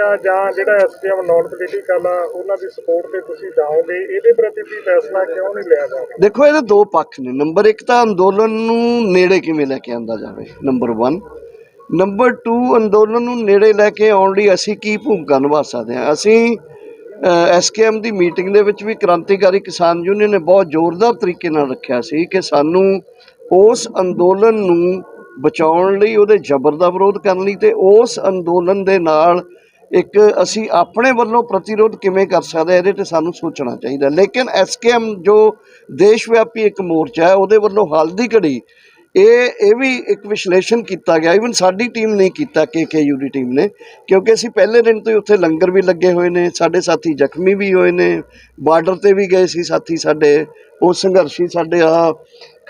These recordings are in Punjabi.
ਜਾਏਗਾ ਜਾਂ ਜਿਹੜਾ ਐਸਪੀਐਮ ਨਾਨ ਪੋਲੀਟੀਕਲ ਆ, ਉਹਨਾਂ ਦੀ ਸਪੋਰਟ ਤੇ ਤੁਸੀਂ ਜਾਓਗੇ, ਇਹਦੇ ਪ੍ਰਤੀ ਵੀ ਫੈਸਲਾ ਕਿਉਂ ਨਹੀਂ ਲਿਆ ਜਾ ਰਿਹਾ ਦੇਖੋ, ਇਹਦੇ ਦੋ ਪੱਖ ਨੇ। ਨੰਬਰ 1 ਤਾਂ ਅੰਦੋਲਨ ਨੂੰ ਨੇੜੇ ਕਿਵੇਂ ਲੈ ਕੇ ਆਂਦਾ ਜਾਵੇ? ਨੰਬਰ 1 ਨੰਬਰ 2 ਅੰਦੋਲਨ ਨੂੰ ਨੇੜੇ ਲੈ ਕੇ ਆਉਣ ਲਈ ਅਸੀਂ ਕੀ ਭੂਮਿਕਾ ਨਿਭਾ ਸਕਦੇ ਹਾਂ? ਅਸੀਂ ਐਸਕੇਐਮ ਦੀ ਮੀਟਿੰਗ ਦੇ ਵਿੱਚ ਵੀ ਕ੍ਰਾਂਤੀਕਾਰੀ ਕਿਸਾਨ ਯੂਨੀਅਨ ਨੇ ਬਹੁਤ ਜ਼ੋਰਦਾਰ ਤਰੀਕੇ ਨਾਲ ਰੱਖਿਆ ਸੀ ਕਿ ਸਾਨੂੰ ਉਸ ਅੰਦੋਲਨ ਨੂੰ ਬਚਾਉਣ ਲਈ, ਉਹਦੇ ਜ਼ਬਰ ਦਾ ਵਿਰੋਧ ਕਰਨ ਲਈ ਤੇ ਉਸ ਅੰਦੋਲਨ ਦੇ ਨਾਲ ਇੱਕ ਅਸੀਂ ਆਪਣੇ ਵੱਲੋਂ ਪ੍ਰਤੀਰੋਧ ਕਿਵੇਂ ਕਰ ਸਕਦੇ, ਇਹਦੇ ਤੇ ਸਾਨੂੰ ਸੋਚਣਾ ਚਾਹੀਦਾ। ਲੇਕਿਨ ਐਸਕੇਐਮ ਜੋ ਦੇਸ਼ ਵਿਆਪੀ ਇੱਕ ਮੋਰਚਾ ਹੈ, ਉਹਦੇ ਵੱਲੋਂ ਹਾਲ ਦੀ ਘੜੀ, ਇਹ ਇਹ ਵੀ ਇੱਕ ਵਿਸ਼ਲੇਸ਼ਣ ਕੀਤਾ ਗਿਆ। ਇਵਨ ਸਾਡੀ ਟੀਮ ਨੇ ਕੀਤਾ ਕੇਕੇਯੂ ਦੀ ਟੀਮ ਨੇ, ਕਿਉਂਕਿ ਅਸੀਂ ਪਹਿਲੇ ਦਿਨ ਤੋਂ ਹੀ ਉੱਥੇ ਲੰਗਰ ਵੀ ਲੱਗੇ ਹੋਏ ਨੇ, ਸਾਡੇ ਸਾਥੀ ਜ਼ਖਮੀ ਵੀ ਹੋਏ ਨੇ, ਬਾਰਡਰ ਤੇ ਵੀ ਗਏ ਸੀ ਸਾਥੀ ਸਾਡੇ, ਉਹ ਸੰਘਰਸ਼ੀ ਸਾਡੇ ਆ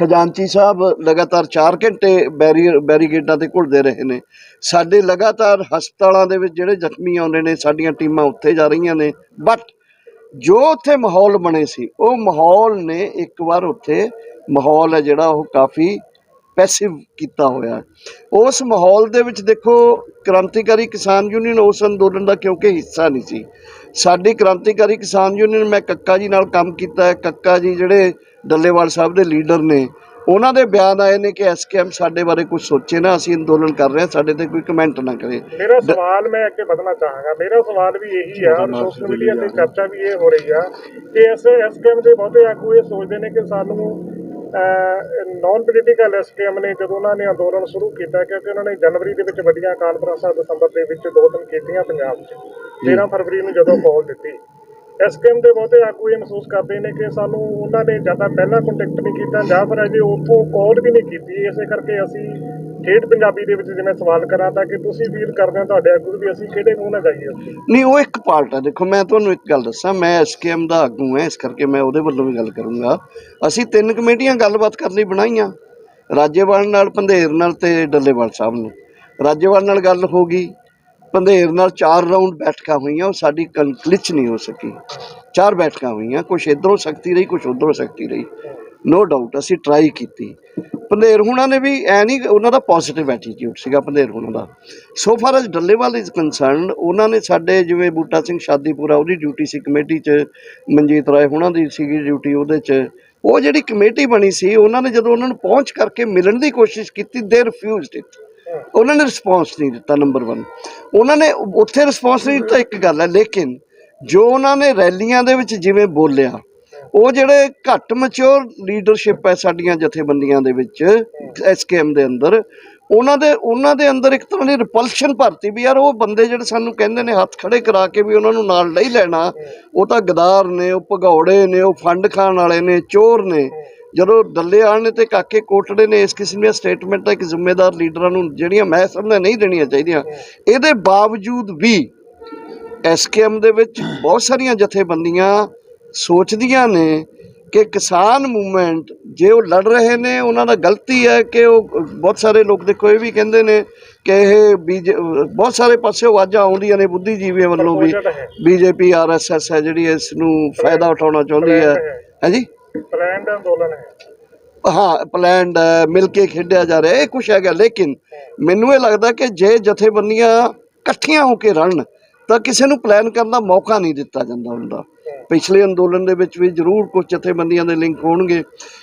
ਖਜ਼ਾਨਚੀ ਸਾਹਿਬ ਲਗਾਤਾਰ 4 ਘੰਟੇ ਬੈਰੀਅਰ ਬੈਰੀਗੇਡਾਂ ਤੇ ਘੁਲਦੇ ਰਹੇ ਨੇ। ਸਾਡੇ ਲਗਾਤਾਰ ਹਸਪਤਾਲਾਂ ਦੇ ਵਿੱਚ ਜਿਹੜੇ ਜ਼ਖਮੀ ਆਉਂਦੇ ਨੇ, ਸਾਡੀਆਂ ਟੀਮਾਂ ਉੱਥੇ ਜਾ ਰਹੀਆਂ ਨੇ। ਬਟ ਜੋ ਉੱਥੇ ਮਾਹੌਲ ਬਣੇ ਸੀ, ਉਹ ਮਾਹੌਲ ਨੇ ਇੱਕ ਵਾਰ ਉੱਥੇ ਮਾਹੌਲ ਹੈ ਜਿਹੜਾ ਉਹ ਕਾਫੀ ਪੈਸਿਵ ਕੀਤਾ ਹੋਇਆ ਉਸ ਮਾਹੌਲ ਦੇ ਵਿੱਚ ਦੇਖੋ, ਕ੍ਰਾਂਤੀਕਾਰੀ ਕਿਸਾਨ ਯੂਨੀਅਨ ਉਸ ਅੰਦੋਲਨ ਦਾ ਕਿਉਂਕਿ ਹਿੱਸਾ ਨਹੀਂ ਸੀ। ਸਾਡੀ ਕ੍ਰਾਂਤੀਕਾਰੀ ਕਿਸਾਨ ਯੂਨੀਅਨ, ਮੈਂ ਕੱਕਾ ਜੀ ਨਾਲ ਕੰਮ ਕੀਤਾ ਹੈ। ਕੱਕਾ ਜੀ ਜਿਹੜੇ ਡੱਲੇਵਾਲ ਸਾਹਿਬ ਦੇ ਲੀਡਰ ਨੇ ਉਹਨਾਂ ਦੇ ਬਿਆਨ ਆਏ ਨੇ ਕਿ ਐਸਕੇਐਮ ਸਾਡੇ ਬਾਰੇ ਕੁਝ ਸੋਚੇ ਨਾ ਅਸੀਂ ਅੰਦੋਲਨ ਕਰ ਰਹੇ ਹਾਂ ਸਾਡੇ ਤੇ ਕੋਈ ਕਮੈਂਟ ਨਾ ਕਰੇ। ਮੇਰਾ ਸਵਾਲ ਮੈਂ ਅੱਗੇ ਵਧਣਾ ਚਾਹਾਂਗਾ ਮੇਰਾ ਸਵਾਲ ਵੀ ਇਹੀ ਆ ਸੋਸ਼ਲ ਮੀਡੀਆ ਤੇ ਚਰਚਾ ਵੀ ਇਹ ਹੋ ਰਹੀ ਆ ਕਿ ਇਸ ਐਸਕੇਐਮ ਦੇ ਬਹੁਤੇ ਆਗੂ ਇਹ ਸੋਚਦੇ ਨੇ ਕਿ ਸਾਨੂੰ ਨਾਨ ਪੋਲੀਟੀਕਲ ਐਸਕੇਐਮ ਨੇ ਜਦੋਂ ਉਹਨਾਂ ਨੇ ਅੰਦੋਲਨ ਸ਼ੁਰੂ ਕੀਤਾ ਕਿਉਂਕਿ ਉਹਨਾਂ ਨੇ ਜਨਵਰੀ ਦੇ ਵਿੱਚ ਵੱਡੀਆਂ ਕਾਨਫਰੰਸਾਂ ਦਸੰਬਰ ਦੇ ਵਿੱਚ ਦੋ ਦਿਨ ਕੀਤੀਆਂ ਪੰਜਾਬ 'ਚ। 13 ਫਰਵਰੀ ਨੂੰ ਜਦੋਂ ਕਾਲ ਦਿੱਤੀ। ਐਸਕੇਐਮ ਦੇ ਬਹੁਤੇ ਆਗੂ ਇਹ ਮਹਿਸੂਸ ਕਰਦੇ ਨੇ ਕਿ ਸਾਨੂੰ ਉਹਨਾਂ ਨੇ ਜਾਂ ਤਾਂ ਪਹਿਲਾਂ ਕੰਟੈਕਟ ਨਹੀਂ ਕੀਤਾ, ਜਾਂ ਫਿਰ ਅਜੇ ਉੱਥੋਂ ਕਾਲ ਵੀ ਨਹੀਂ ਕੀਤੀ। ਇਸੇ ਕਰਕੇ ਅਸੀਂ ਠੇਠ ਪੰਜਾਬੀ ਦੇ ਵਿੱਚ ਜਿਵੇਂ ਸਵਾਲ ਕਰਾਂ ਤਾਂ ਕਿ ਤੁਸੀਂ ਫੀਲ ਕਰਦੇ ਹੋ, ਤੁਹਾਡੇ ਆਗੂ ਵੀ ਅਸੀਂ ਕਿਹੜੇ ਮੂੰਹ ਨਾਲ ਜਾਈਏ ਨਹੀਂ, ਉਹ ਇੱਕ ਪਾਰਟ ਆ। ਦੇਖੋ, ਮੈਂ ਤੁਹਾਨੂੰ ਇੱਕ ਗੱਲ ਦੱਸਾਂ, ਮੈਂ ਐਸਕੇਐਮ ਦਾ ਆਗੂ ਹਾਂ, ਇਸ ਕਰਕੇ ਮੈਂ ਉਹਦੇ ਵੱਲੋਂ ਵੀ ਗੱਲ ਕਰੂੰਗਾ। ਅਸੀਂ ਤਿੰਨ ਕਮੇਟੀਆਂ ਗੱਲਬਾਤ ਕਰਨ ਲਈ ਬਣਾਈਆਂ, ਰਾਜੇਵਾਲ ਨਾਲ, ਪੰਧੇਰ ਨਾਲ ਤੇ ਡੱਲੇਵਾਲ ਸਾਹਿਬ ਨੇ। ਰਾਜੇਵਾਲ ਨਾਲ ਗੱਲ ਹੋ ਗਈ ਪੰਧੇਰ ਨਾਲ ਚਾਰ ਰਾਉਂਡ ਬੈਠਕਾਂ ਹੋਈਆਂ, ਉਹ ਸਾਡੀ ਕਨਕਲਿਚ ਨਹੀਂ ਹੋ ਸਕੀ। ਚਾਰ ਬੈਠਕਾਂ ਹੋਈਆਂ ਕੁਝ ਇਧਰੋਂ ਸ਼ਕਤੀ ਰਹੀ ਕੁਝ ਉਧਰੋਂ ਸ਼ਕਤੀ ਰਹੀ। ਨੋ ਡਾਊਟ ਅਸੀਂ ਟਰਾਈ ਕੀਤੀ। ਪੰਧੇਰ ਹੁਣਾਂ ਨੇ ਵੀ ਐ ਨਹੀਂ, ਉਹਨਾਂ ਦਾ ਪੋਜ਼ਿਟਿਵ ਐਟੀਟਿਊਡ ਸੀਗਾ ਪੰਧੇਰ ਹੁਣਾਂ ਦਾ। So far as Dallewal is concerned ਉਹਨਾਂ ਨੇ ਸਾਡੇ ਜਿਵੇਂ ਬੂਟਾ ਸਿੰਘ ਸ਼ਾਦੀਪੁਰਾ, ਉਹਦੀ ਡਿਊਟੀ ਸੀ ਕਮੇਟੀ 'ਚ, ਮਨਜੀਤ ਰਾਏ ਹੁਣਾਂ ਦੀ ਸੀਗੀ ਡਿਊਟੀ ਉਹਦੇ 'ਚ। ਉਹ ਜਿਹੜੀ ਕਮੇਟੀ ਬਣੀ ਸੀ, ਉਹਨਾਂ ਨੇ ਜਦੋਂ ਉਹਨਾਂ ਨੂੰ ਪਹੁੰਚ ਕਰਕੇ ਮਿਲਣ ਦੀ ਕੋਸ਼ਿਸ਼ ਕੀਤੀ ਦੇ ਰਿਫਿਊਜ਼ਡ ਇਟ ਉਹਨਾਂ ਨੇ ਰਿਸਪੌਂਸ ਨਹੀਂ ਦਿੱਤਾ ਨੰਬਰ 1 ਉਹਨਾਂ ਨੇ ਉੱਥੇ ਰਿਸਪੌਂਸ ਨਹੀਂ ਦਿੱਤਾ, ਇੱਕ ਗੱਲ ਹੈ, ਲੇਕਿਨ ਜੋ ਉਹਨਾਂ ਨੇ ਰੈਲੀਆਂ ਦੇ ਵਿੱਚ ਜਿਵੇਂ ਬੋਲਿਆ, ਉਹ ਜਿਹੜੇ ਘੱਟ ਮਚਿਓਰ ਲੀਡਰਸ਼ਿਪ ਹੈ ਸਾਡੀਆਂ ਜਥੇਬੰਦੀਆਂ ਦੇ ਵਿੱਚ ਐਸਕੇਐਮ ਦੇ ਅੰਦਰ, ਉਹਨਾਂ ਦੇ ਉਹਨਾਂ ਦੇ ਅੰਦਰ ਇੱਕ ਤਰ੍ਹਾਂ ਦੀ ਰਿਪਲਸ਼ਨ ਭਰਤੀ ਵੀ, ਯਾਰ ਉਹ ਬੰਦੇ ਜਿਹੜੇ ਸਾਨੂੰ ਕਹਿੰਦੇ ਨੇ ਹੱਥ ਖੜੇ ਕਰਾ ਕੇ ਵੀ ਉਹਨਾਂ ਨੂੰ ਨਾਲ ਨਹੀਂ ਲੈਣਾ, ਉਹ ਤਾਂ ਗਦਾਰ ਨੇ, ਉਹ ਭਗੌੜੇ ਨੇ, ਉਹ ਫੰਡ ਖਾਣ ਵਾਲੇ ਨੇ, ਚੋਰ ਨੇ। ਜਦੋਂ ਡੱਲੇਆਲ ਨੇ ਤੇ ਕਾਕੇ ਕੋਟੜੇ ਨੇ ਇਸ ਕਿਸਮ ਦੀਆਂ ਸਟੇਟਮੈਂਟਾਂ ਇੱਕ ਜ਼ਿੰਮੇਦਾਰ ਲੀਡਰਾਂ ਨੂੰ ਜਿਹੜੀਆਂ ਮੈਂ ਸਮਝਦਾ ਨਹੀਂ ਦੇਣੀਆਂ ਚਾਹੀਦੀਆਂ ਇਹਦੇ ਬਾਵਜੂਦ ਵੀ ਐਸਕੇਐਮ ਦੇ ਵਿੱਚ ਬਹੁਤ ਸਾਰੀਆਂ ਜਥੇਬੰਦੀਆਂ ਸੋਚਦੀਆਂ ਨੇ ਕਿ ਕਿਸਾਨ ਮੂਵਮੈਂਟ ਜੇ ਉਹ ਲੜ ਰਹੇ ਨੇ ਉਹਨਾਂ ਦਾ ਗਲਤੀ ਹੈ ਕਿ ਉਹ ਬਹੁਤ ਸਾਰੇ ਲੋਕ ਦੇਖੋ ਇਹ ਵੀ ਕਹਿੰਦੇ ਨੇ ਕਿ ਇਹ ਬਹੁਤ ਸਾਰੇ ਪਾਸੇ ਆਵਾਜ਼ਾਂ ਆਉਂਦੀਆਂ ਨੇ ਬੁੱਧੀਜੀਵੀਆਂ ਵੱਲੋਂ ਵੀ। ਬੀਜੇਪੀ ਆਰਐਸਐਸ ਹੈ ਜਿਹੜੀ ਇਸ ਨੂੰ ਫਾਇਦਾ ਉਠਾਉਣਾ ਚਾਹੁੰਦੀ ਹੈ। ਹੈ। ਜੀ ਅੰਦੋਲਨ ਹੈ। ਹਾਂ ਪਲੈਨਡ ਹੈ ਮਿਲ ਕੇ ਖੇਡਿਆ ਜਾ ਰਿਹਾ, ਇਹ ਕੁਛ ਹੈਗਾ, ਲੇਕਿਨ ਮੈਨੂੰ ਇਹ ਲੱਗਦਾ ਕਿ ਜੇ ਜਥੇਬੰਦੀਆਂ ਇਕੱਠੀਆਂ ਹੋ ਕੇ ਰਲਣ, ਤਾਂ ਕਿਸੇ ਨੂੰ ਪਲਾਨ ਕਰਨ ਦਾ ਮੌਕਾ ਨਹੀਂ ਦਿੱਤਾ ਜਾਂਦਾ ਹੁੰਦਾ। ਪਿਛਲੇ ਅੰਦੋਲਨ ਦੇ ਵਿੱਚ ਵੀ ਜ਼ਰੂਰ ਕੁਝ ਜਥੇਬੰਦੀਆਂ ਦੇ ਲਿੰਕ ਹੋਣਗੇ।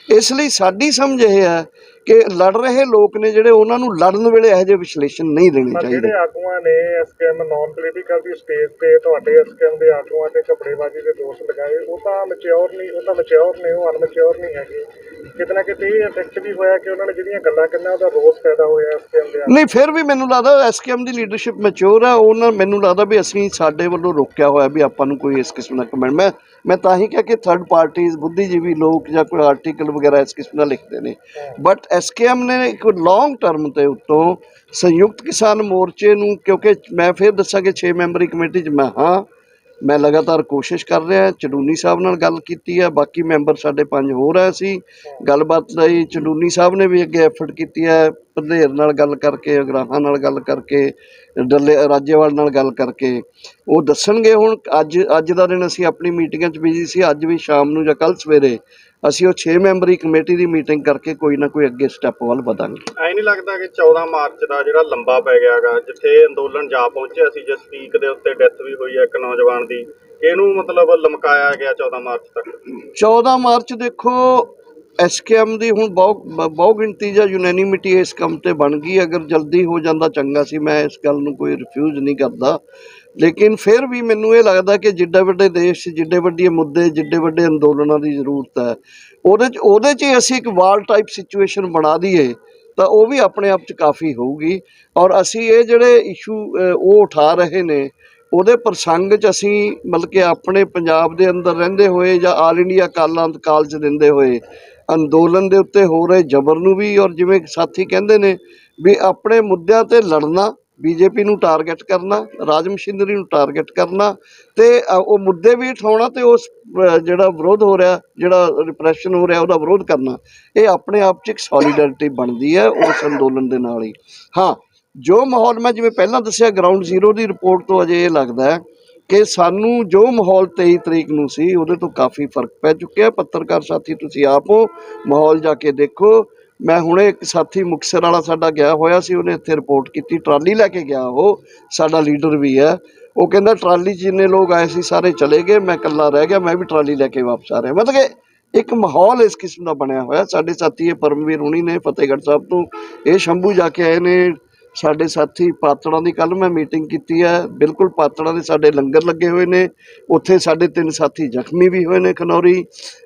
ਇਸ ਲਈ ਸਾਡੀ ਸਮਝ ਇਹ ਹੈ ਕਿ ਲੜ ਰਹੇ ਲੋਕ ਨੇ ਜਿਹੜੇ ਉਹਨਾਂ ਨੂੰ ਲੜਨ ਵੇਲੇ ਇਹੋ ਜਿਹੇ ਵਿਸ਼ਲੇਸ਼ਣ ਨਹੀਂ ਦੇਣੇ ਪਰ ਚਾਹੀਦੇ। ਜਿਹੜੇ ਆਗੂਆਂ ਨੇ ਐਸਕੇਐਮ ਨਾਨ ਪੋਲੀਟੀਕਲ ਦੀ ਸਟੇਜ ਤੇ ਤੁਹਾਡੇ ਐਸਕੇਐਮ ਦੇ ਆਗੂਆਂ ਤੇ ਕਪੜੇਬਾਜ਼ੀ ਦੇ ਦੋਸ਼ ਲਗਾਏ ਉਹ ਤਾਂ ਮੈਚਿਓਰ ਨਹੀਂ ਉਹ ਤਾਂ ਮੈਚਿਓਰ ਨੇ ਉਹ ਅਨਮੈਚਿਓਰ ਨਹੀਂ ਹੈਗੇ। ਕਿਤੇ ਨਾ ਕਿਤੇ ਇਹ ਇਫੈਕਟ ਵੀ ਹੋਇਆ ਕਿ ਉਹਨਾਂ ਨੇ ਜਿਹੜੀਆਂ ਗੱਲਾਂ ਕਰਨਾ ਉਹਦਾ ਰੋਸ ਪੈਦਾ ਹੋਇਆ ਐਸਕੇਐਮ ਦੇ ਨਹੀਂ ਫਿਰ ਵੀ ਮੈਨੂੰ ਲੱਗਦਾ ਐਸਕੇਐਮ ਦੀ ਲੀਡਰਸ਼ਿਪ ਮੈਚੁਰ ਹੈ ਉਹਨਾਂ ਮੈਨੂੰ ਲੱਗਦਾ ਵੀ ਅਸੀਂ ਸਾਡੇ ਵੱਲੋਂ ਰੋਕਿਆ ਹੋਇਆ ਵੀ ਆਪਾਂ ਨੂੰ ਕੋਈ ਇਸ ਕਿਸਮ ਦਾ ਕਮੈਂਟ ਮੈਂ ਮੈਂ ਤਾਂ ਹੀ ਕਿਹਾ ਕਿ ਥਰਡ ਪਾਰਟੀਆਂ ਬੁੱਧੀਜੀਵੀ ਲੋਕ ਜਾਂ ਕੋਈ ਆਰਟੀਕਲ ਵਗੈਰਾ ਇਸ ਕਿਸਮ ਦਾ ਲਿਖਦੇ ਨੇ। ਬਟ ਐਸਕੇਐਮ ਨੇ ਇੱਕ ਲੌਂਗ ਟਰਮ ਤੇ ਉੱਤੋਂ ਸੰਯੁਕਤ ਕਿਸਾਨ ਮੋਰਚੇ ਨੂੰ, ਕਿਉਂਕਿ ਮੈਂ ਫਿਰ ਦੱਸਾਂ ਕਿ 6 ਮੈਂਬਰੀ ਕਮੇਟੀ 'ਚ ਮੈਂ ਹਾਂ, ਮੈਂ ਲਗਾਤਾਰ ਕੋਸ਼ਿਸ਼ ਕਰ ਰਿਹਾ, ਚੰਡੂਨੀ ਸਾਹਿਬ ਨਾਲ ਗੱਲ ਕੀਤੀ ਹੈ ਬਾਕੀ ਮੈਂਬਰ ਸਾਡੇ ਪੰਜ ਹੋਰ ਆ ਸੀ ਗੱਲਬਾਤ ਲਈ ਚੰਡੂਨੀ ਸਾਹਿਬ ਨੇ ਵੀ ਅੱਗੇ ਐਫਰਟ ਕੀਤੀ ਹੈ ਪੰਧੇਰ ਨਾਲ ਗੱਲ ਕਰਕੇ, ਅਗਰਾਹਾਂ ਨਾਲ ਗੱਲ ਕਰਕੇ, ਡੱਲੇ, ਰਾਜੇਵਾਲ ਨਾਲ ਗੱਲ ਕਰਕੇ। ਉਹ ਦੱਸਣਗੇ ਹੁਣ, ਅੱਜ ਅੱਜ ਦਾ ਦਿਨ ਅਸੀਂ ਆਪਣੀ ਮੀਟਿੰਗਾਂ 'ਚ ਬਿਜ਼ੀ ਸੀ, ਅੱਜ ਵੀ ਸ਼ਾਮ ਨੂੰ ਜਾਂ ਕੱਲ ਸਵੇਰੇ ਅਸੀਂ ਉਹ 6 ਮੈਂਬਰੀ ਕਮੇਟੀ ਦੀ ਮੀਟਿੰਗ ਕਰਕੇ ਕੋਈ ਨਾ ਕੋਈ ਅੱਗੇ ਸਟੈਪ ਵੱਲ ਵਧਾਂਗੇ। ਐ ਨਹੀਂ ਲੱਗਦਾ ਕਿ 14 ਮਾਰਚ ਦਾ ਜਿਹੜਾ ਲੰਬਾ ਪੈ ਗਿਆਗਾ ਜਿੱਥੇ ਅੰਦੋਲਨ ਜਾ ਪਹੁੰਚਿਆ ਸੀ ਜਿਸ ਪੀਕ ਦੇ ਉੱਤੇ ਡੈਥ ਵੀ ਹੋਈ ਹੈ ਇੱਕ ਨੌਜਵਾਨ ਦੀ ਇਹਨੂੰ ਮਤਲਬ ਲਮਕਾਇਆ ਗਿਆ 14 ਮਾਰਚ ਤੱਕ? 14 ਮਾਰਚ ਦੇਖੋ ਐਸਕੇਐਮ ਦੀ ਹੁਣ ਬਹੁਤ ਬ- ਬਹੁਤ ਗਿਣਤੀ ਜਾਂ ਯੂਨੈਨਿਮਿਟੀ ਇਸ ਕੰਮ ਤੇ ਬਣ ਗਈ ਅਗਰ ਜਲਦੀ ਹੋ ਜਾਂਦਾ ਚੰਗਾ ਸੀ ਮੈਂ ਇਸ ਗੱਲ ਨੂੰ ਕੋਈ ਰਿਫਿਊਜ਼ ਨਹੀਂ ਕਰਦਾ। ਲੇਕਿਨ ਫਿਰ ਵੀ ਮੈਨੂੰ ਇਹ ਲੱਗਦਾ ਕਿ ਜਿੱਡੇ ਵੱਡੇ ਦੇਸ਼ 'ਚ ਜਿੱਡੇ ਵੱਡੇ ਮੁੱਦੇ, ਜਿੱਡੇ ਵੱਡੇ ਅੰਦੋਲਨਾਂ ਦੀ ਜ਼ਰੂਰਤ ਹੈ। ਉਹਦੇ 'ਚ ਉਹਦੇ 'ਚ ਹੀ ਅਸੀਂ ਇੱਕ ਵਾਰ ਟਾਈਪ ਸਿਚੁਏਸ਼ਨ ਬਣਾ ਦਈਏ, ਤਾਂ ਉਹ ਵੀ ਆਪਣੇ ਆਪ 'ਚ ਕਾਫੀ ਹੋਊਗੀ। ਔਰ ਅਸੀਂ ਇਹ ਜਿਹੜੇ ਇਸ਼ੂ ਉਹ ਉਠਾ ਰਹੇ ਨੇ, ਉਹਦੇ ਪ੍ਰਸੰਗ 'ਚ ਅਸੀਂ ਮਤਲਬ ਕਿ ਆਪਣੇ ਪੰਜਾਬ ਦੇ ਅੰਦਰ ਰਹਿੰਦੇ ਹੋਏ ਜਾਂ ਆਲ ਇੰਡੀਆ ਕਾਲਾਂ, ਕਾਲਜ ਦਿੰਦੇ ਹੋਏ, ਅੰਦੋਲਨ ਦੇ ਉੱਤੇ ਹੋ ਰਹੇ ਜ਼ਬਰ ਨੂੰ ਵੀ ਔਰ ਜਿਵੇਂ ਸਾਥੀ ਕਹਿੰਦੇ ਨੇ ਵੀ ਆਪਣੇ ਮੁੱਦਿਆਂ ਤੇ ਲੜਨਾ ਬੀਜੇਪੀ ਨੂੰ ਟਾਰਗੇਟ ਕਰਨਾ, ਰਾਜ ਮਸ਼ੀਨਰੀ ਨੂੰ ਟਾਰਗੇਟ ਕਰਨਾ ਤੇ ਉਹ ਮੁੱਦੇ ਵੀ ਉਠਾਉਣਾ ਤੇ ਉਸ ਜਿਹੜਾ ਵਿਰੋਧ ਹੋ ਰਿਹਾ, ਜਿਹੜਾ ਰਿਪਰੈਸ਼ਨ ਹੋ ਰਿਹਾ, ਉਹਦਾ ਵਿਰੋਧ ਕਰਨਾ। ਇਹ ਆਪਣੇ ਆਪ 'ਚ ਇੱਕ ਸੋਲੀਡੈਰਿਟੀ ਬਣਦੀ ਹੈ ਉਸ ਅੰਦੋਲਨ ਦੇ ਨਾਲ ਹੀ। ਹਾਂ, ਜੋ ਮਾਹੌਲ ਮੈਂ ਜਿਵੇਂ ਪਹਿਲਾਂ ਦੱਸਿਆ ਗਰਾਊਂਡ ਜ਼ੀਰੋ ਦੀ ਰਿਪੋਰਟ ਤੋਂ ਅਜੇ ਇਹ ਲੱਗਦਾ ਹੈ ਕਿ ਸਾਨੂੰ ਜੋ ਮਾਹੌਲ 23 ਤਰੀਕ ਨੂੰ ਸੀ, ਉਹਦੇ ਤੋਂ ਕਾਫੀ ਫ਼ਰਕ ਪੈ ਚੁੱਕਿਆ। ਪੱਤਰਕਾਰ ਸਾਥੀ, ਤੁਸੀਂ ਆਪ ਹੋ, ਮਾਹੌਲ ਜਾ ਕੇ ਦੇਖੋ। ਮੈਂ ਹੁਣੇ ਇੱਕ ਸਾਥੀ ਮੁਕਤਸਰ ਵਾਲਾ ਸਾਡਾ ਗਿਆ ਹੋਇਆ ਸੀ, ਉਹਨੇ ਇੱਥੇ ਰਿਪੋਰਟ ਕੀਤੀ, ਟਰਾਲੀ ਲੈ ਕੇ ਗਿਆ ਉਹ, ਸਾਡਾ ਲੀਡਰ ਵੀ ਹੈ। ਉਹ ਕਹਿੰਦਾ ਟਰਾਲੀ 'ਚ ਜਿੰਨੇ ਲੋਕ ਆਏ ਸੀ ਸਾਰੇ ਚਲੇ ਗਏ, ਮੈਂ ਇਕੱਲਾ ਰਹਿ ਗਿਆ, ਮੈਂ ਵੀ ਟਰਾਲੀ ਲੈ ਕੇ ਵਾਪਸ ਆ ਰਿਹਾ। ਮਤਲਬ ਕਿ ਇੱਕ ਮਾਹੌਲ ਇਸ ਕਿਸਮ ਦਾ ਬਣਿਆ ਹੋਇਆ, ਸਾਡੇ ਸਾਥੀ ਇਹ ਪਰਮਵੀਰ ਹੁਣੀ ਨੇ ਫਤਿਹਗੜ੍ਹ ਸਾਹਿਬ ਤੋਂ, ਇਹ ਸ਼ੰਭੂ ਜਾ ਕੇ ਆਏ ਨੇ ਸਾਡੇ ਸਾਥੀ ਪਾਤੜਾਂ ਦੀ ਕੱਲ ਮੈਂ ਮੀਟਿੰਗ ਕੀਤੀ ਹੈ। ਬਿਲਕੁਲ ਪਾਤੜਾਂ ਦੇ ਸਾਡੇ ਲੰਗਰ ਲੱਗੇ ਹੋਏ ਨੇ। ਉੱਥੇ ਸਾਡੇ ਤਿੰਨ ਸਾਥੀ ਜ਼ਖਮੀ ਵੀ ਹੋਏ ਨੇ ਖਨੌਰੀ।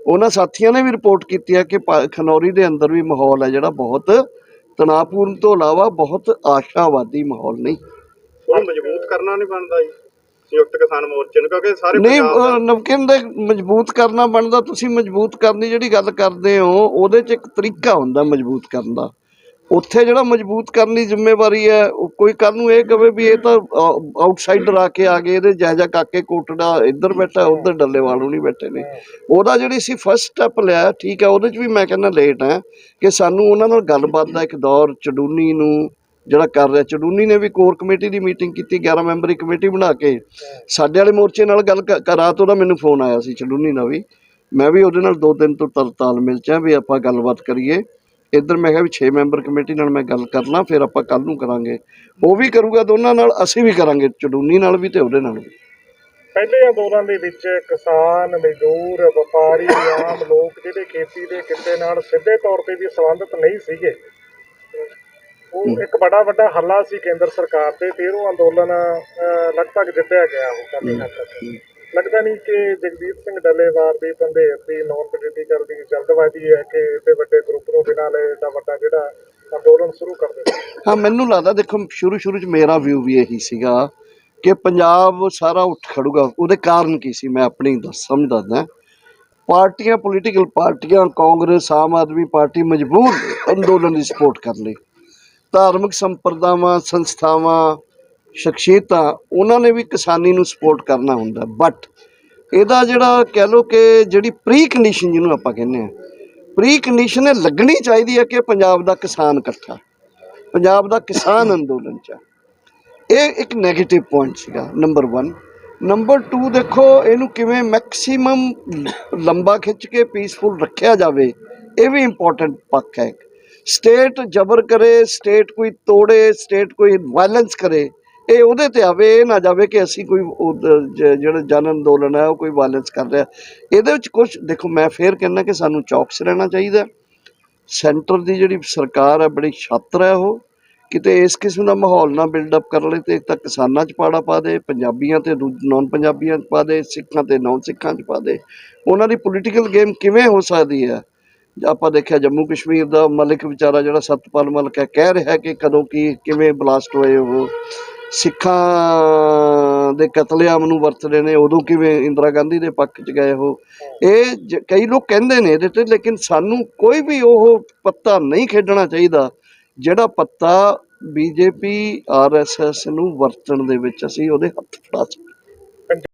ਉਹਨਾਂ ਸਾਥੀਆਂ ਨੇ ਵੀ ਰਿਪੋਰਟ ਕੀਤੀ ਹੈ ਕਿ ਖਨੌਰੀ ਦੇ ਅੰਦਰ ਵੀ ਮਾਹੌਲ ਹੈ ਜਿਹੜਾ ਬਹੁਤ ਤਣਾਅਪੂਰਨ ਤੋਂ ਇਲਾਵਾ ਬਹੁਤ ਆਸ਼ਾਵਾਦੀ ਮਾਹੌਲ ਨਹੀਂ। ਉਹਨੂੰ ਮਜ਼ਬੂਤ ਕਰਨਾ ਨਹੀਂ ਬਣਦਾ ਜੀ। ਸੰਯੁਕਤ ਕਿਸਾਨ ਮੋਰਚੇ ਨੂੰ ਕਿਉਂਕਿ ਸਾਰੇ ਨਹੀਂ ਨਮਕੀਨ ਦੇ ਮਜ਼ਬੂਤ ਕਰਨਾ ਬਣਦਾ ਤੁਸੀਂ ਮਜ਼ਬੂਤ ਕਰਨ ਦੀ ਜਿਹੜੀ ਗੱਲ ਕਰਦੇ ਹੋ ਉਹਦੇ 'ਚ ਇੱਕ ਤਰੀਕਾ ਹੁੰਦਾ ਮਜ਼ਬੂਤ ਕਰਨ ਦਾ। ਉੱਥੇ ਜਿਹੜਾ ਮਜ਼ਬੂਤ ਕਰਨ ਦੀ ਜ਼ਿੰਮੇਵਾਰੀ ਹੈ, ਉਹ ਕੋਈ ਕੱਲ ਨੂੰ ਇਹ ਕਵੇ ਵੀ ਇਹ ਤਾਂ ਆਊਟਸਾਈਡਰ ਆ ਕੇ ਆ ਗਏ, ਇਹਦੇ ਜਾਇਜਾ ਕਾਕੇ ਕੋਟੜਾ ਇੱਧਰ ਬੈਠਾ, ਉੱਧਰ ਡੱਲੇਵਾਲ ਨੂੰ ਨਹੀਂ ਬੈਠੇ ਨੇ। ਉਹਦਾ ਜਿਹੜੀ ਸੀ ਫਸਟ ਸਟੈਪ ਲਿਆ, ਠੀਕ ਹੈ, ਉਹਦੇ 'ਚ ਵੀ ਮੈਂ ਕਹਿੰਦਾ ਲੇਟ ਹੈ ਕਿ ਸਾਨੂੰ ਉਹਨਾਂ ਨਾਲ ਗੱਲਬਾਤ ਦਾ ਇੱਕ ਦੌਰ, ਚਡੂਨੀ ਨੂੰ ਜਿਹੜਾ ਕਰ ਰਿਹਾ, ਚਡੂਨੀ ਨੇ ਵੀ ਕੋਰ ਕਮੇਟੀ ਦੀ ਮੀਟਿੰਗ ਕੀਤੀ 11 ਮੈਂਬਰੀ ਕਮੇਟੀ ਬਣਾ ਕੇ। ਸਾਡੇ ਵਾਲੇ ਮੋਰਚੇ ਨਾਲ ਗੱਲ ਕ- ਕ- ਰਾਤ ਉਹਦਾ ਮੈਨੂੰ ਫੋਨ ਆਇਆ ਸੀ, ਚਡੂਨੀ ਨਾਲ ਵੀ। ਮੈਂ ਵੀ ਉਹਦੇ ਨਾਲ ਦੋ ਦਿਨ ਤੋਂ ਤਰ ਤਾਲਮੇਲ ਚ ਆ, ਵੀ ਆਪਾਂ ਗੱਲਬਾਤ ਕਰੀਏ। ਇੱਧਰ ਮੈਂ ਕਿਹਾ ਵੀ 6 ਮੈਂਬਰ ਕਮੇਟੀ ਨਾਲ ਮੈਂ ਗੱਲ ਕਰ ਲਾਂ ਫਿਰ ਆਪਾਂ ਕੱਲ ਨੂੰ ਕਰਾਂਗੇ। ਉਹ ਵੀ ਕਰੂਗਾ ਦੋਨਾਂ ਨਾਲ ਅਸੀਂ ਵੀ ਕਰਾਂਗੇ ਚਡੂਨੀ ਨਾਲ ਵੀ ਤੇ ਉਹਦੇ ਨਾਲ ਵੀ। ਪਹਿਲੇ ਅੰਦੋਲਨ ਦੇ ਵਿੱਚ ਕਿਸਾਨ ਮਜ਼ਦੂਰ ਵਪਾਰੀ ਆਮ ਲੋਕ ਜਿਹੜੇ ਖੇਤੀ ਦੇ ਕਿੱਤੇ ਨਾਲ ਸਿੱਧੇ ਤੌਰ ਤੇ ਵੀ ਸੰਬੰਧਿਤ ਨਹੀਂ ਸੀਗੇ ਉਹ ਇੱਕ ਬੜਾ ਵੱਡਾ ਹੱਲਾ ਸੀ ਕੇਂਦਰ ਸਰਕਾਰ ਤੇ ਤੇ ਉਹ ਅੰਦੋਲਨ ਲਗਭਗ ਜਿੱਤਿਆ ਗਿਆ ਉਹ ਕਾਫੀ ਹੱਦ ਤੱਕ ਲੱਗਦਾ ਨਹੀਂ ਕਿ ਜਗਦੀਪ ਸਿੰਘ ਡੱਲੇਵਾਲ ਦੀ ਪੰਦੇਰ ਦੀ ਨੌਨ ਪੋਲੀਟੀਕਲ ਦੀ ਜਲਦਬਾਜ਼ੀ ਹੈ ਕਿ ਏਡੇ ਵੱਡੇ ਗਰੁੱਪ ਨੂੰ ਬਿਨਾਂ ਲਏ ਦਾ ਵੱਡਾ ਜਿਹੜਾ ਅੰਦੋਲਨ ਸ਼ੁਰੂ ਕਰ ਦਿੱਤਾ। ਹਾਂ, ਮੈਨੂੰ ਲੱਗਦਾ ਦੇਖੋ ਸ਼ੁਰੂ ਸ਼ੁਰੂ ਚ ਮੇਰਾ ਵਿਊ ਵੀ ਇਹੀ ਸੀਗਾ ਕਿ ਪੰਜਾਬ ਸਾਰਾ ਉੱਠ ਖੜੂਗਾ। ਉਹਦੇ ਕਾਰਨ ਕੀ ਸੀ? ਮੈਂ ਆਪਣੀ ਦੱਸ ਸਮਝ ਪਾਰਟੀਆਂ ਪੋਲੀਟੀਕਲ ਪਾਰਟੀਆਂ, ਕਾਂਗਰਸ, ਆਮ ਆਦਮੀ ਪਾਰਟੀ ਮਜਬੂਰ ਅੰਦੋਲਨ ਦੀ ਸਪੋਰਟ ਕਰਨ ਲਈ। ਧਾਰਮਿਕ ਸੰਪਰਦਾਵਾਂ, ਸੰਸਥਾਵਾਂ ਸ਼ਖਸੀਅਤਾਂ, ਉਹਨਾਂ ਨੇ ਵੀ ਕਿਸਾਨੀ ਨੂੰ ਸਪੋਰਟ ਕਰਨਾ ਹੁੰਦਾ। ਬਟ ਇਹਦਾ ਜਿਹੜਾ ਕਹਿ ਲੋ ਕਿ ਜਿਹੜੀ ਪ੍ਰੀ ਕੰਡੀਸ਼ਨ ਜਿਹਨੂੰ ਆਪਾਂ ਕਹਿੰਦੇ ਆ ਪ੍ਰੀ ਕੰਡੀਸ਼ਨ ਇਹ ਲੱਗਣੀ ਚਾਹੀਦੀ ਹੈ ਕਿ ਪੰਜਾਬ ਦਾ ਕਿਸਾਨ ਇਕੱਠਾ, ਪੰਜਾਬ ਦਾ ਕਿਸਾਨ ਅੰਦੋਲਨ ਚ ਇਹ ਇੱਕ 네ਗੇਟਿਵ ਪੁਆਇੰਟ ਸੀਗਾ ਨੰਬਰ 1 ਨੰਬਰ 2 ਦੇਖੋ, ਇਹਨੂੰ ਕਿਵੇਂ ਮੈਕਸਿਮਮ ਲੰਬਾ ਖਿੱਚ ਕੇ ਪੀਸਫੁਲ ਰੱਖਿਆ ਜਾਵੇ, ਇਹ ਵੀ ਇੰਪੋਰਟੈਂਟ ਪੱਖ ਹੈ ਸਟੇਟ ਜ਼ਬਰ ਕਰੇ ਸਟੇਟ ਕੋਈ ਤੋੜੇ ਸਟੇਟ ਕੋਈ ਵਾਇਲੈਂਸ ਕਰੇ ਇਹ ਉਹਦੇ ਤੇ ਆਵੇ, ਇਹ ਨਾ ਜਾਵੇ ਕਿ ਅਸੀਂ ਕੋਈ ਉਹ ਜਿਹੜਾ ਜਨ ਅੰਦੋਲਨ ਹੈ, ਉਹ ਕੋਈ ਵਾਇਲੈਂਸ ਕਰ ਰਿਹਾ। ਇਹਦੇ ਵਿੱਚ ਕੁਝ ਦੇਖੋ, ਮੈਂ ਫੇਰ ਕਹਿੰਦਾ ਕਿ ਸਾਨੂੰ ਚੌਕਸ ਰਹਿਣਾ ਚਾਹੀਦਾ। ਸੈਂਟਰ ਦੀ ਜਿਹੜੀ ਸਰਕਾਰ ਹੈ, ਬੜੀ ਛਾਤਰ ਹੈ ਉਹ। ਕਿਤੇ ਇਸ ਕਿਸਮ ਦਾ ਮਾਹੌਲ ਨਾ ਬਿਲਡ ਅਪ ਕਰ ਲਈ ਤੇ ਇੱਕ ਤਾਂ ਕਿਸਾਨਾਂ 'ਚ ਪਾੜਾ ਪਾ ਦੇ, ਪੰਜਾਬੀਆਂ ਤੇ ਨਾਨ ਪੰਜਾਬੀਆਂ 'ਚ ਪਾ ਦੇ, ਸਿੱਖਾਂ ਤੇ ਨਾਨ ਸਿੱਖਾਂ 'ਚ ਪਾ ਦੇ। ਉਹਨਾਂ ਦੀ ਪੋਲੀਟੀਕਲ ਗੇਮ ਕਿਵੇਂ ਹੋ ਸਕਦੀ ਹੈ? ਆਪਾਂ ਦੇਖਿਆ ਜੰਮੂ ਕਸ਼ਮੀਰ ਦਾ ਮਲਿਕ ਵਿਚਾਰਾ ਜਿਹੜਾ ਸਤਪਾਲ ਮਲਿਕ ਹੈ, ਕਹਿ ਰਿਹਾ ਕਿ ਕਦੋਂ ਕੀ, ਕਿਵੇਂ ਬਲਾਸਟ ਹੋਏ ਉਹ। ਸਿੱਖਾਂ ਦੇ ਕਤਲੇਆਮ ਨੂੰ ਵਰਤਦੇ ਨੇ, ਉਦੋਂ ਕਿਵੇਂ ਇੰਦਰਾ ਗਾਂਧੀ ਦੇ ਪੱਖ 'ਚ ਗਏ ਹੋ ਇਹ ਜ- ਕਈ ਲੋਕ ਕਹਿੰਦੇ ਨੇ ਇਹਦੇ ਤੇ, ਲੇਕਿਨ ਸਾਨੂੰ ਕੋਈ ਵੀ ਉਹ ਪੱਤਾ ਨਹੀਂ ਖੇਡਣਾ ਚਾਹੀਦਾ। ਜਿਹੜਾ ਪੱਤਾ ਬੀਜੇਪੀ ਆਰਐਸਐਸ ਨੂੰ ਵਰਤਣ ਦੇ ਵਿੱਚ ਅਸੀਂ ਉਹਦੇ ਹੱਥ ਫੜਾ ਸਕੀਏ